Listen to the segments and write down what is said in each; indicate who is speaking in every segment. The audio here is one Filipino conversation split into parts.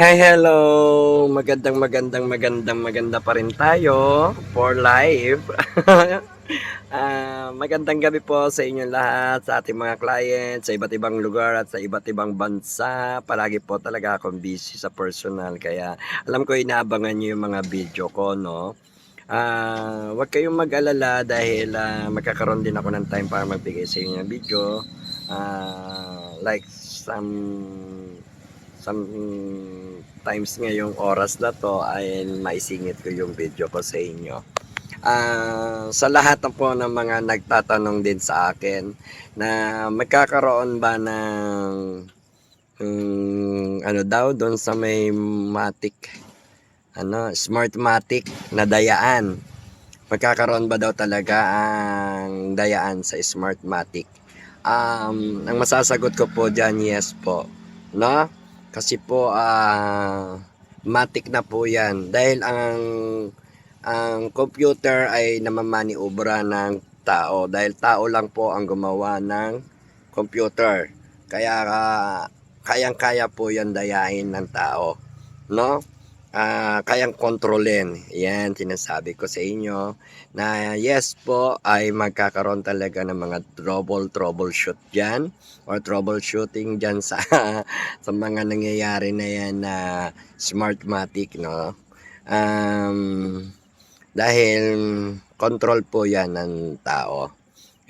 Speaker 1: Hi, hello! Magandang, magandang, magandang, maganda pa rin tayo for live. Ah, magandang gabi po sa inyong lahat, sa ating mga clients, sa iba't ibang lugar at sa iba't ibang bansa. Palagi po talaga akong busy sa personal, kaya alam ko inaabangan niyo yung mga video ko, no? Ah, wag kayong mag-alala dahil ah, magkakaroon din ako ng time para magbigay sa inyo ng video. Ah, like some some times ngayong oras na to ay maisingit ko yung video ko sa inyo. Ah, sa lahat po ng mga nagtatanong din sa akin na magkakaroon ba ng mm, ano daw doon sa may matic ano smartmatic na dayaan. Magkakaroon ba daw talaga ang dayaan sa smartmatic um, ang masasagot ko po dyan yes po no kasi po ah matic na po yan. Dahil ang ang computer ay namamaniobra ng tao. Dahil tao lang po ang gumawa ng computer. Kaya ah, kayang-kaya po yan dayahin ng tao no Ah, kayang kontrolin. Yan sinasabi ko sa inyo na yes po ay magkakaroon talaga ng mga trouble troubleshoot dyan or troubleshooting dyan sa sa mga nangyayari na yan na smartmatic no? Um, dahil control po yan ng tao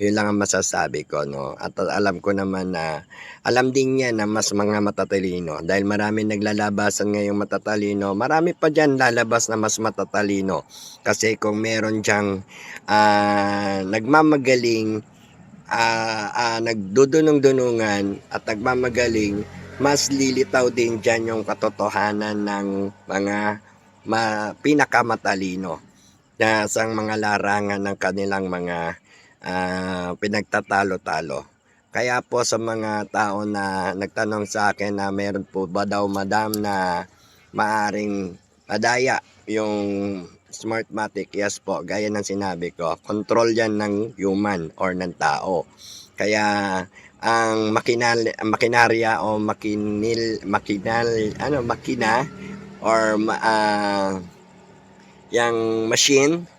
Speaker 1: yun lang ang masasabi ko no? At alam ko naman na alam din niya na mas mga matatalino. Dahil marami naglalabasan ngayong matatalino marami pa dyan lalabas na mas matatalino. Kasi kung meron diyang ah, nagmamagaling ah, ah, nagdudunong-dunungan at nagmamagaling mas lilitaw din dyan yung katotohanan ng mga ma, pinakamatalino. Na sa mga larangan ng kanilang mga ah, pinagtatalo-talo. Kaya po sa mga tao na nagtanong sa akin na meron po ba daw madam na maaring madaya yung Smartmatic, yes po, gaya ng sinabi ko, control yan ng human or ng tao. Kaya ang makinal, makinarya o makinil, makinal, ano, makina or ma, ah, yung machine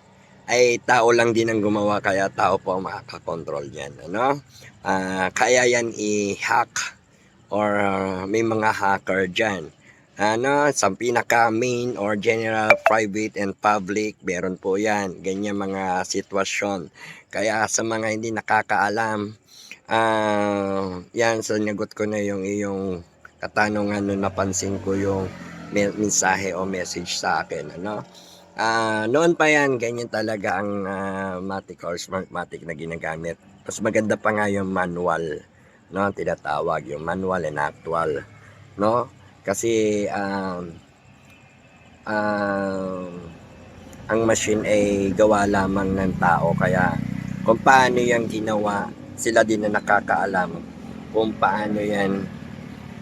Speaker 1: ay tao lang din ang gumawa kaya tao po ang makakakontrol niyan ano? Ah, kaya yan i-hack or ah, may mga hacker diyan ano? Sa pinaka main or general private and public meron po yan. Ganyan mga sitwasyon. Kaya sa mga hindi nakakaalam ah yan sinagot ko na yung iyong katanungan nung napansin ko yung me- mensahe o message sa akin ano Ah, noon pa yan, ganyan talaga ang ah, Matic or Smartmatic na ginagamit. Mas maganda pa nga yung manual, no? Tinatawag yung manual and actual, no? Kasi um, um, ang machine ay gawa lamang ng tao kaya kung paano yan ginawa, sila din na nakakaalam kung paano yan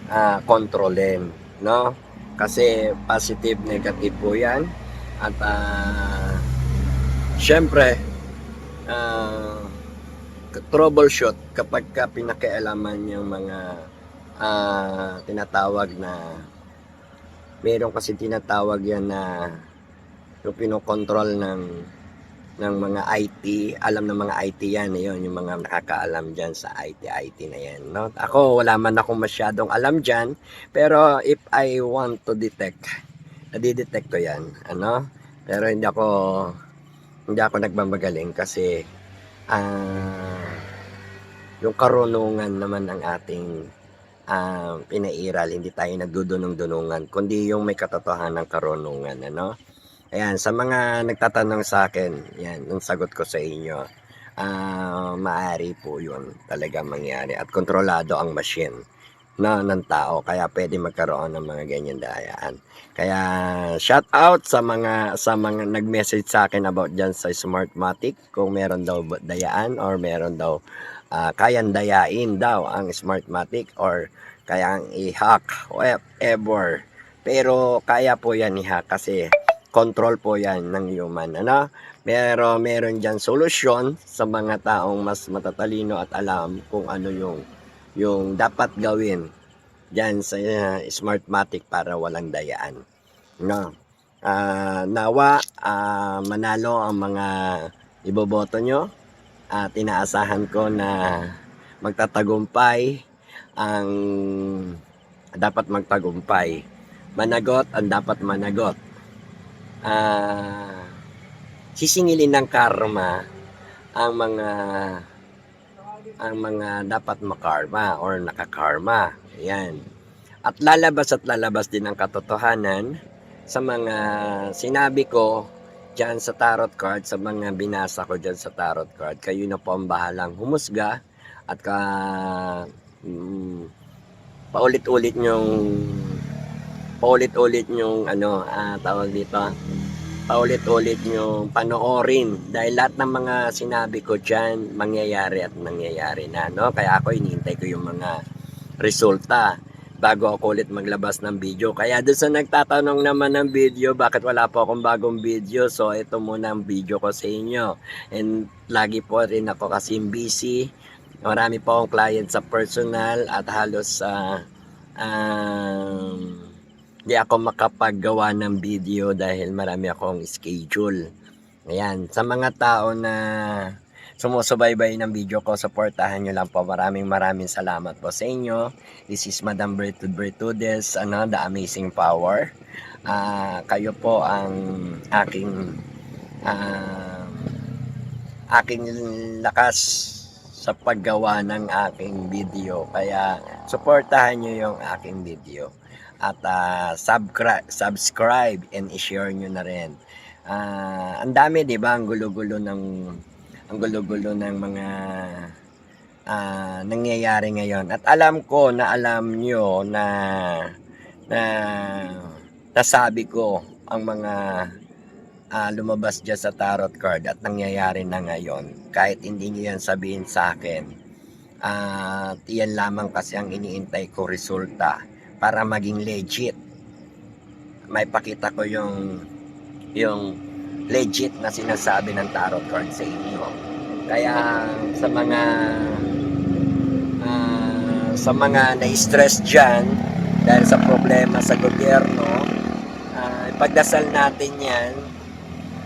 Speaker 1: ah, kontrolin, no? Kasi positive, negative po yan at ah syempre, ah, troubleshoot kapag ka pinakialaman yung mga ah, tinatawag na meron kasi tinatawag yan na yung pinokontrol ng ng mga IT, alam ng mga IT yan, yun, yung mga nakakaalam dyan sa IT, IT na yan. No? Ako, wala man akong masyadong alam dyan, pero if I want to detect, nadidetect ko yan, ano? Pero hindi ako hindi ako nagmamagaling kasi ah yung karunungan naman ang ating ah, pinairal, hindi tayo nagdudunong-dunungan, kundi yung may katotohanan ng karunungan, ano? Ayan, sa mga nagtatanong sa akin, yan, yung sagot ko sa inyo, ah maaari po yun talaga mangyari at kontrolado ang machine na ng tao kaya pwede magkaroon ng mga ganyan dayaan. Kaya shout out sa mga sa mga nag-message sa akin about diyan sa Smartmatic kung meron daw dayaan or meron daw ah, kayang dayain daw ang Smartmatic or kayang i-hack whatever. Pero kaya po yan i-hack kasi control po yan ng human. Ano? Pero meron diyan solusyon sa mga taong mas matatalino at alam kung ano yung yung dapat gawin dyan sa uh, Smartmatic para walang dayaan. No. Ah, nawa ah, manalo ang mga iboboto nyo at inaasahan ko na magtatagumpay ang dapat magtagumpay. Managot ang dapat managot. Ah, sisingilin ng karma ang mga ang mga dapat makarma or nakakarma. Ayan. At lalabas at lalabas din ang katotohanan sa mga sinabi ko dyan sa tarot card, sa mga binasa ko dyan sa tarot card. Kayo na po ang bahalang humusga at ka, mm, paulit-ulit yung paulit-ulit yung ano, ah, tawag dito, paulit-ulit yung panoorin. Dahil lahat ng mga sinabi ko dyan mangyayari at nangyayari na no? Kaya ako inihintay ko yung mga resulta bago ako ulit maglabas ng video. Kaya doon sa nagtatanong naman ng video bakit wala po akong bagong video? So ito muna ang video ko sa inyo. And lagi po rin ako kasi busy. Marami po akong client sa personal at halos sa um, di ako makapaggawa ng video dahil marami akong schedule. Ayan, sa mga tao na sumusubaybay ng video ko, supportahan nyo lang po. Maraming maraming salamat po sa inyo. This is Madam Bertud Bertudes, ano, The Amazing Power. Ah, kayo po ang aking ah, aking lakas sa paggawa ng aking video. Kaya supportahan nyo yung aking video at uh, subscribe, subscribe and i-share nyo na rin. Ah, ang dami 'di ba ang gulo-gulo ng ang gulo-gulo ng mga ah, nangyayari ngayon. At alam ko na alam nyo na na nasabi ko ang mga ah, lumabas dyan sa tarot card at nangyayari na ngayon kahit hindi nyo yan sabihin sa akin at yan lamang kasi ang iniintay ko resulta para maging legit. May pakita ko yung yung legit na sinasabi ng tarot card sa inyo. Kaya sa mga ah, sa mga na-stress dyan dahil sa problema sa gobyerno, ah, ipagdasal natin yan,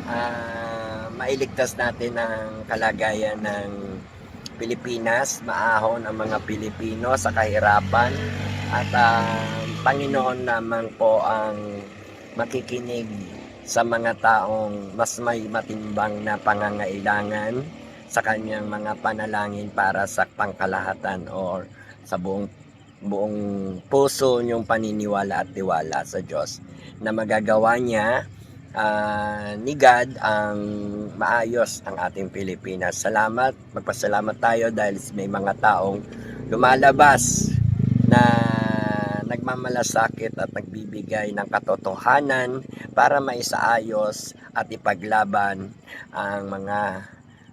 Speaker 1: ah, mailigtas natin ang kalagayan ng Pilipinas, maahon ang mga Pilipino sa kahirapan at ang Panginoon naman po ang makikinig sa mga taong mas may matimbang na pangangailangan sa kanyang mga panalangin para sa pangkalahatan or sa buong buong puso niyong paniniwala at tiwala sa Diyos na magagawa niya ah, ni God ang maayos ang ating Pilipinas. Salamat, magpasalamat tayo dahil may mga taong lumalabas na nagmamalasakit at nagbibigay ng katotohanan para maisaayos at ipaglaban ang mga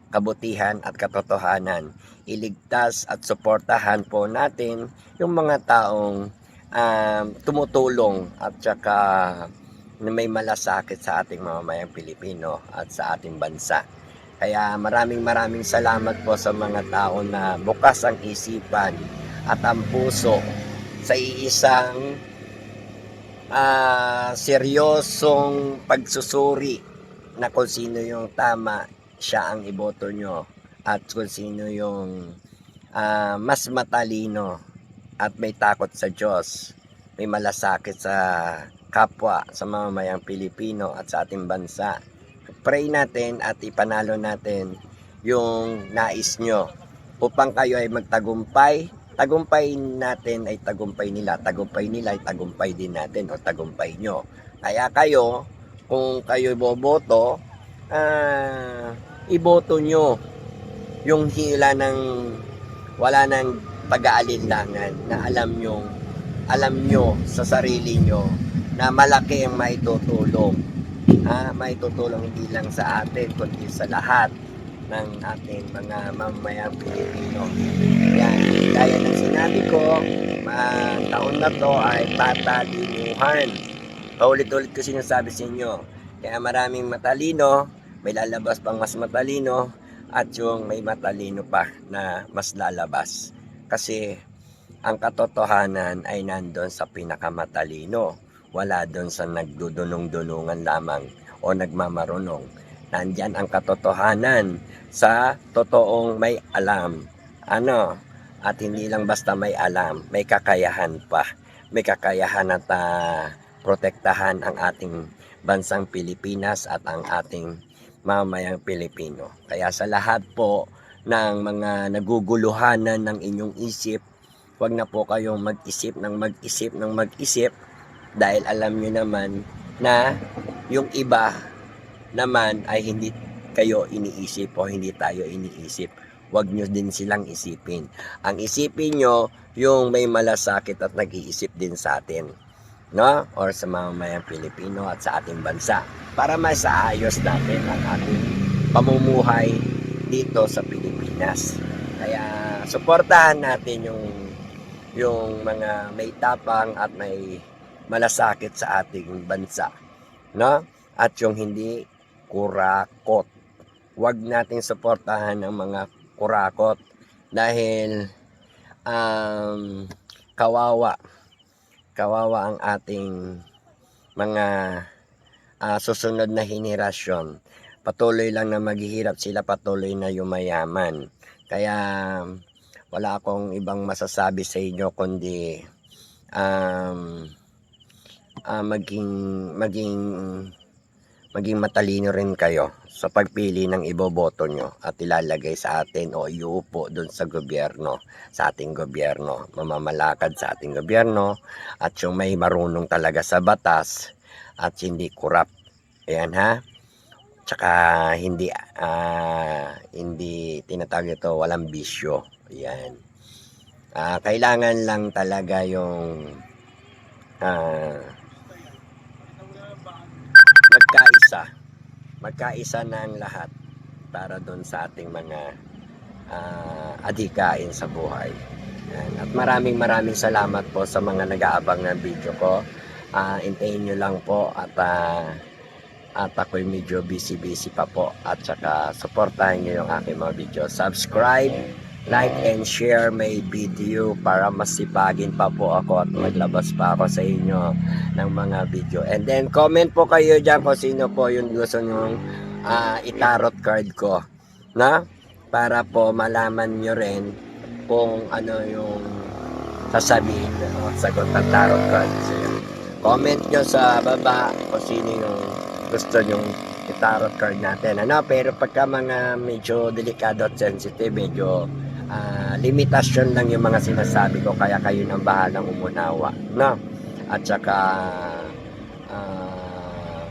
Speaker 1: kabutihan at katotohanan. Iligtas at suportahan po natin yung mga taong um, tumutulong at saka na may malasakit sa ating mamamayang Pilipino at sa ating bansa. Kaya maraming maraming salamat po sa mga tao na bukas ang isipan at ang puso sa iisang ah, seryosong pagsusuri na kung sino yung tama, siya ang iboto nyo at kung sino yung ah, mas matalino at may takot sa Diyos, may malasakit sa kapwa, sa mamamayang Pilipino at sa ating bansa. Pray natin at ipanalo natin yung nais nyo upang kayo ay magtagumpay. Tagumpay natin ay tagumpay nila. Tagumpay nila ay tagumpay din natin o tagumpay nyo. Kaya kayo, kung kayo boboto, ah, iboto nyo yung hila ng wala nang pag-aalinlangan na alam nyo alam nyo sa sarili nyo na malaki ang maitutulong ha, maitutulong hindi lang sa atin kundi sa lahat ng ating mga mamamayang Pilipino yan, gaya ng sinabi ko ma taon na to ay patalinuhan paulit-ulit ko sinasabi sa inyo kaya maraming matalino may lalabas pang mas matalino at yung may matalino pa na mas lalabas kasi ang katotohanan ay nandun sa pinakamatalino. Wala doon sa nagdudunong-dunungan lamang o nagmamarunong. Nandyan ang katotohanan sa totoong may alam. Ano? At hindi lang basta may alam, may kakayahan pa. May kakayahan at ah, protektahan ang ating bansang Pilipinas at ang ating mamayang Pilipino. Kaya sa lahat po ng mga naguguluhanan ng inyong isip, huwag na po kayong mag-isip ng mag-isip ng mag-isip dahil alam nyo naman na yung iba naman ay hindi kayo iniisip o hindi tayo iniisip. Huwag nyo din silang isipin. Ang isipin nyo, yung may malasakit at nag-iisip din sa atin. No? Or sa mga mayang Pilipino at sa ating bansa. Para mas aayos natin ang ating pamumuhay dito sa Pilipinas. Kaya suportahan natin yung yung mga may tapang at may malasakit sa ating bansa. No? At yung hindi kurakot. Huwag nating suportahan ang mga kurakot dahil um, kawawa. Kawawa ang ating mga ah, susunod na henerasyon. Patuloy lang na maghihirap sila, patuloy na yumayaman. Kaya wala akong ibang masasabi sa inyo kundi um, ah, maging maging maging matalino rin kayo sa pagpili ng iboboto nyo at ilalagay sa atin o iuupo doon sa gobyerno, sa ating gobyerno, mamamalakad sa ating gobyerno at yung may marunong talaga sa batas at hindi kurap. Ayan ha. Tsaka hindi ah, hindi tinatawag ito walang bisyo. Ayan. Ah, kailangan lang talaga yung ah, magkaisa. Magkaisa na lahat para doon sa ating mga ah, adhikain sa buhay. Yan. At maraming maraming salamat po sa mga nag-aabang ng video ko. Ah, intayin nyo lang po at ah, at ako'y medyo busy-busy pa po at saka supportahan nyo yung aking mga video. Subscribe, like, and share my video para masipagin pa po ako at maglabas pa ako sa inyo ng mga video. And then comment po kayo dyan kung sino po yung gusto nyong ah, itarot card ko. Na? Para po malaman nyo rin kung ano yung sasabihin o sagot ng tarot card. So, comment nyo sa baba kung sino yung gusto nyong itarot card natin. Ano? Pero pagka mga medyo delikado at sensitive, medyo ah, limitasyon lang yung mga sinasabi ko kaya kayo nang bahalang umunawa. No? At saka ah,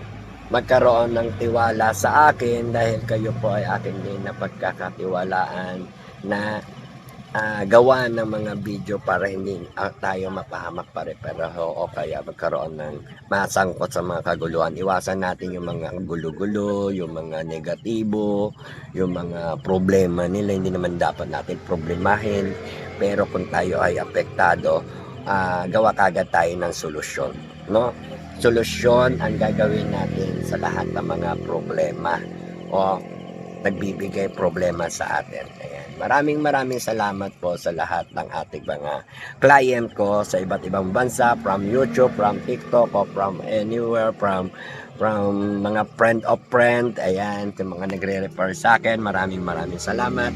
Speaker 1: magkaroon ng tiwala sa akin dahil kayo po ay akin din na pagkakatiwalaan na ah, gawa ng mga video para hindi ah, tayo mapahamak pare-pareho o kaya magkaroon ng masangkot sa mga kaguluhan. Iwasan natin yung mga gulo-gulo, yung mga negatibo, yung mga problema nila. Hindi naman dapat natin problemahin. Pero kung tayo ay apektado, ah, gawa kagad tayo ng solusyon. No? Solusyon ang gagawin natin sa lahat ng mga problema o nagbibigay problema sa atin. Ayan. Maraming maraming salamat po sa lahat ng ating mga client ko sa iba't ibang bansa, from YouTube, from TikTok, o from anywhere, from from mga friend of friend, ayan, yung mga nagre-refer sa akin, maraming maraming salamat.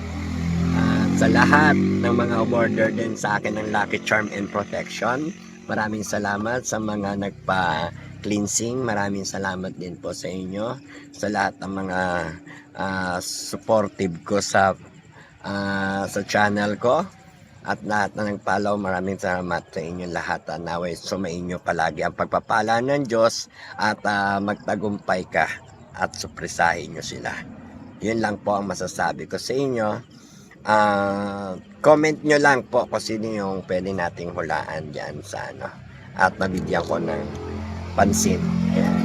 Speaker 1: At sa lahat ng mga umorder din sa akin ng Lucky Charm and Protection, maraming salamat sa mga nagpa cleansing, maraming salamat din po sa inyo sa lahat ng mga ah, supportive ko sa ah, sa channel ko at lahat na nag-follow, maraming salamat sa inyo lahat. Uh, naway sumainyo palagi ang pagpapala ng Diyos at ah, magtagumpay ka at supresahin nyo sila. Yun lang po ang masasabi ko sa inyo. Ah, comment nyo lang po kung sino yung pwede nating hulaan dyan sa ano. At nabigyan ko ng pansin.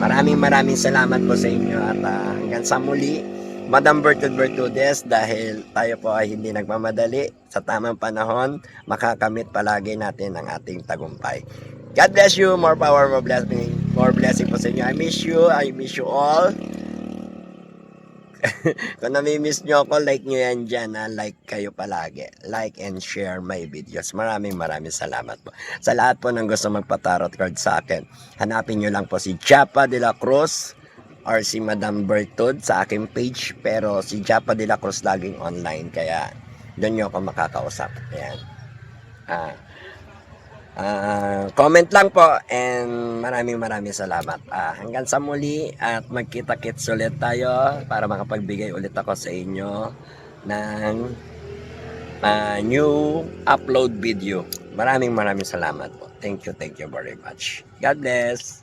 Speaker 1: Maraming maraming salamat po sa inyo at ah, hanggang sa muli. Madam Bertud Bertudes dahil tayo po ay hindi nagmamadali sa tamang panahon, makakamit palagi natin ang ating tagumpay. God bless you, more power, more blessing, more blessing po sa inyo. I miss you, I miss you all. Kung namimiss nyo ako, like nyo yan dyan. Ha? Like kayo palagi. Like and share my videos. Maraming maraming salamat po. Sa lahat po ng gusto magpa-tarot card sa akin, hanapin nyo lang po si Chapa de la Cruz or si Madam Bertud sa aking page. Pero si Chapa de la Cruz laging online. Kaya doon nyo ako makakausap. Ayan. Ah, ah, comment lang po and maraming maraming salamat. Ah, hanggang sa muli at magkita-kits ulit tayo para makapagbigay ulit ako sa inyo ng ah, new upload video. Maraming maraming salamat po. Thank you, thank you very much. God bless.